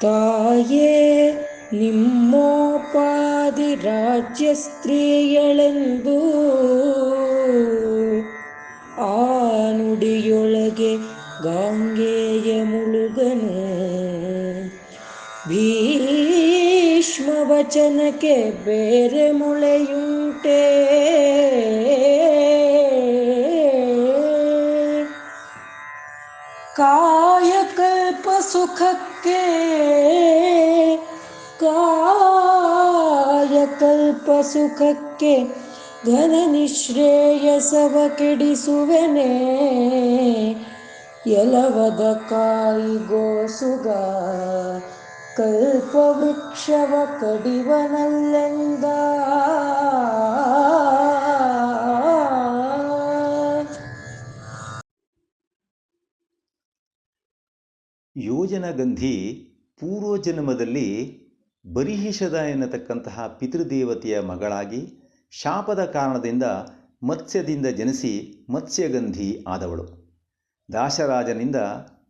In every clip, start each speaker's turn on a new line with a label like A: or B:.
A: ತಾಯೇ ನಿಮ್ಮೋಪಾದಿ ರಾಜ್ಯ ಸ್ತ್ರೀಯಳೆಂದು ಆ ನುಡಿಯೊಳಗೆ ಗಾಂಗೇಯ ಮುಳುಗನು ಭೀಷ್ಮ ವಚನಕ್ಕೆ ಬೇರೆ ಮೊಳೆಯುಂಟೆ ಕಾಯಕಲ್ಪ ಸುಖಕ್ಕೆ ಕಾಯಕಲ್ಪ ಸುಖಕ್ಕೆ ಘನ ನಿಶ್ರೇಯಸವ ಕೆಡಿಸುವೆನೆ. ಎಲವದ ಕಾಯಿಗೋಸುಗ ಕಲ್ಪವೃಕ್ಷವ ಕಡಿವನಲ್ಲೆಂದ
B: ಯೋಜನಗಂಧಿ ಪೂರ್ವಜನ್ಮದಲ್ಲಿ ಬರಿಹಿಷದ ಎನ್ನತಕ್ಕಂತಹ ಪಿತೃದೇವತೆಯ ಮಗಳಾಗಿ ಶಾಪದ ಕಾರಣದಿಂದ ಮತ್ಸ್ಯದಿಂದ ಜನಿಸಿ ಮತ್ಸ್ಯಗಂಧಿ ಆದವಳು. ದಾಶರಾಜನಿಂದ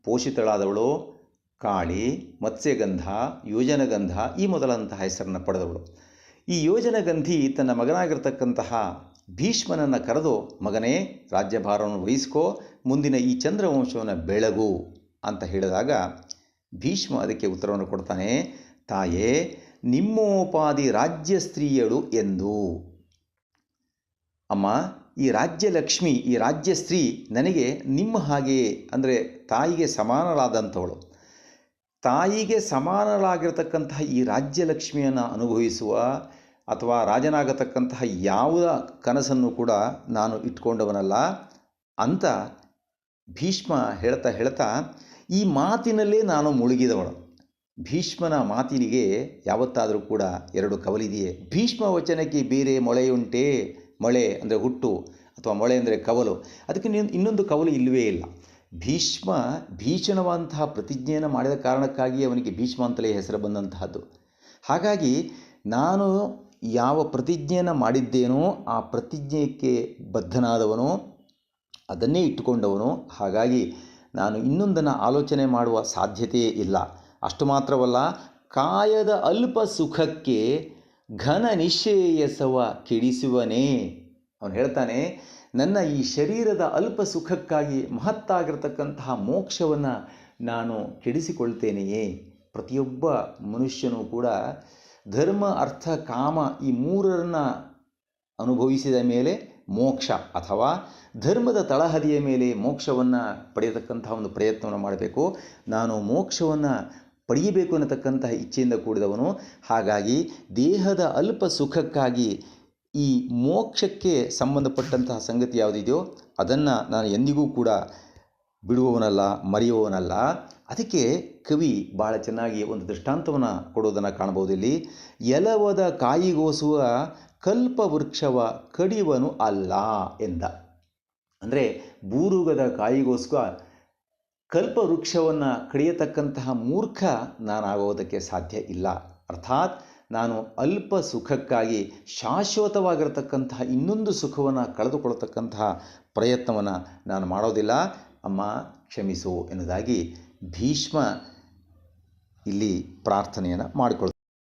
B: ಪೋಷಿತಳಾದವಳು. ಕಾಳಿ, ಮತ್ಸ್ಯಗಂಧ, ಯೋಜನಗಂಧ ಈ ಮೊದಲಂತಹ ಹೆಸರನ್ನು ಪಡೆದವಳು. ಈ ಯೋಜನಗಂಧಿ ತನ್ನ ಮಗನಾಗಿರ್ತಕ್ಕಂತಹ ಭೀಷ್ಮನನ್ನು ಕರೆದು, ಮಗನೇ, ರಾಜ್ಯಭಾರವನ್ನು ವಹಿಸ್ಕೋ, ಮುಂದಿನ ಈ ಚಂದ್ರವಂಶವನ್ನು ಬೆಳಗು. ಅಂತ ಹೇಳಿದಾಗ ಭೀಷ್ಮ ಅದಕ್ಕೆ ಉತ್ತರವನ್ನು ಕೊಡ್ತಾನೆ, ತಾಯೇ ನಿಮ್ಮೋಪಾದಿ ರಾಜ್ಯ ಸ್ತ್ರೀಯಳು ಎಂದು. ಅಮ್ಮ, ಈ ರಾಜ್ಯ ಲಕ್ಷ್ಮಿ, ಈ ರಾಜ್ಯ ಸ್ತ್ರೀ ನನಗೆ ನಿಮ್ಮ ಹಾಗೆಯೇ ಅಂದರೆ ತಾಯಿಗೆ ಸಮಾನರಾದಂಥವಳು ತಾಯಿಗೆ ಸಮಾನರಾಗಿರತಕ್ಕಂತಹ ಈ ರಾಜ್ಯ ಲಕ್ಷ್ಮಿಯನ್ನು ಅನುಭವಿಸುವ ಅಥವಾ ರಾಜನಾಗತಕ್ಕಂತಹ ಯಾವುದ ಕನಸನ್ನು ಕೂಡ ನಾನು ಇಟ್ಕೊಂಡವನಲ್ಲ ಅಂತ ಭೀಷ್ಮ ಹೇಳ್ತಾ ಹೇಳ್ತಾ ಈ ಮಾತಿನಲ್ಲೇ ನಾನು ಮುಳುಗಿದವಳು. ಭೀಷ್ಮನ ಮಾತಿನಿಗೆ ಯಾವತ್ತಾದರೂ ಕೂಡ ಎರಡು ಕವಲಿದೆಯೇ ಭೀಷ್ಮ ವಚನಕ್ಕೆ ಬೇರೆ ಮೊಳೆಯುಂಟೆ? ಮೊಳೆ ಅಂದರೆ ಹುಟ್ಟು ಅಥವಾ ಮೊಳೆ ಅಂದರೆ ಕವಲು. ಅದಕ್ಕೆ ಇನ್ನೊಂದು ಕವಲು ಇಲ್ಲವೇ ಇಲ್ಲ. ಭೀಷ್ಮ ಭೀಷಣವಂತಹ ಪ್ರತಿಜ್ಞೆಯನ್ನು ಮಾಡಿದ ಕಾರಣಕ್ಕಾಗಿ ಅವನಿಗೆ ಭೀಷ್ಮ ಅಂತಲೇ ಹೆಸರು ಬಂದಂತಹದ್ದು. ಹಾಗಾಗಿ ನಾನು ಯಾವ ಪ್ರತಿಜ್ಞೆಯನ್ನು ಮಾಡಿದ್ದೇನೋ ಆ ಪ್ರತಿಜ್ಞೆಗೆ ಬದ್ಧನಾದವನು ಅದನ್ನೇ ಇಟ್ಟುಕೊಂಡವನು. ಹಾಗಾಗಿ ನಾನು ಇನ್ನೊಂದನ್ನು ಆಲೋಚನೆ ಮಾಡುವ ಸಾಧ್ಯತೆಯೇ ಇಲ್ಲ. ಅಷ್ಟು ಮಾತ್ರವಲ್ಲ, ಕಾಯದ ಅಲ್ಪ ಸುಖಕ್ಕೆ ಘನ ನಿಶ್ಚೇಯಸವ ಕೆಡಿಸುವನೇ. ಅವನು ಹೇಳ್ತಾನೆ, ನನ್ನ ಈ ಶರೀರದ ಅಲ್ಪ ಸುಖಕ್ಕಾಗಿ ಮಹತ್ತಾಗಿರ್ತಕ್ಕಂತಹ ಮೋಕ್ಷವನ್ನು ನಾನು ಕೆಡಿಸಿಕೊಳ್ತೇನೆಯೇ. ಪ್ರತಿಯೊಬ್ಬ ಮನುಷ್ಯನೂ ಕೂಡ ಧರ್ಮ, ಅರ್ಥ, ಕಾಮ ಈ ಮೂರರನ್ನು ಅನುಭವಿಸಿದ ಮೇಲೆ ಮೋಕ್ಷ ಅಥವಾ ಧರ್ಮದ ತಳಹದಿಯ ಮೇಲೆ ಮೋಕ್ಷವನ್ನು ಪಡೆಯತಕ್ಕಂತಹ ಒಂದು ಪ್ರಯತ್ನವನ್ನು ಮಾಡಬೇಕು. ನಾನು ಮೋಕ್ಷವನ್ನು ಪಡೆಯಬೇಕು ಅನ್ನತಕ್ಕಂತಹ ಇಚ್ಛೆಯಿಂದ ಕೂಡಿದವನು. ಹಾಗಾಗಿ ದೇಹದ ಅಲ್ಪ ಸುಖಕ್ಕಾಗಿ ಈ ಮೋಕ್ಷಕ್ಕೆ ಸಂಬಂಧಪಟ್ಟಂತಹ ಸಂಗತಿ ಯಾವುದಿದೆಯೋ ಅದನ್ನು ನಾನು ಎಂದಿಗೂ ಕೂಡ ಬಿಡುವವನಲ್ಲ, ಮರೆಯುವವನಲ್ಲ. ಅದಕ್ಕೆ ಕವಿ ಭಾಳ ಚೆನ್ನಾಗಿ ಒಂದು ದೃಷ್ಟಾಂತವನ್ನು ಕೊಡೋದನ್ನು ಕಾಣಬಹುದು ಎಲವದ ಕಾಯಿಗೋಸುವ ಕಲ್ಪವೃಕ್ಷವ ಕಡಿವನು ಅಲ್ಲ ಎಂದ. ಅಂದರೆ ಬೂರುಗದ ಕಾಯಿಗೋಸ್ಕರ ಕಲ್ಪವೃಕ್ಷವನ್ನು ಕಡಿಯತಕ್ಕಂತಹ ಮೂರ್ಖ ನಾನಾಗೋದಕ್ಕೆ ಸಾಧ್ಯ ಇಲ್ಲ. ಅರ್ಥಾತ್ ನಾನು ಅಲ್ಪ ಸುಖಕ್ಕಾಗಿ ಶಾಶ್ವತವಾಗಿರತಕ್ಕಂತಹ ಇನ್ನೊಂದು ಸುಖವನ್ನು ಕಳೆದುಕೊಳ್ಳತಕ್ಕಂತಹ ಪ್ರಯತ್ನವನ್ನು ನಾನು ಮಾಡೋದಿಲ್ಲ. ಅಮ್ಮ, ಕ್ಷಮಿಸು ಎನ್ನುವುದಾಗಿ ಭೀಷ್ಮ ಇಲ್ಲಿ ಪ್ರಾರ್ಥನೆಯನ್ನು ಮಾಡಿಕೊಳ್ತಾರೆ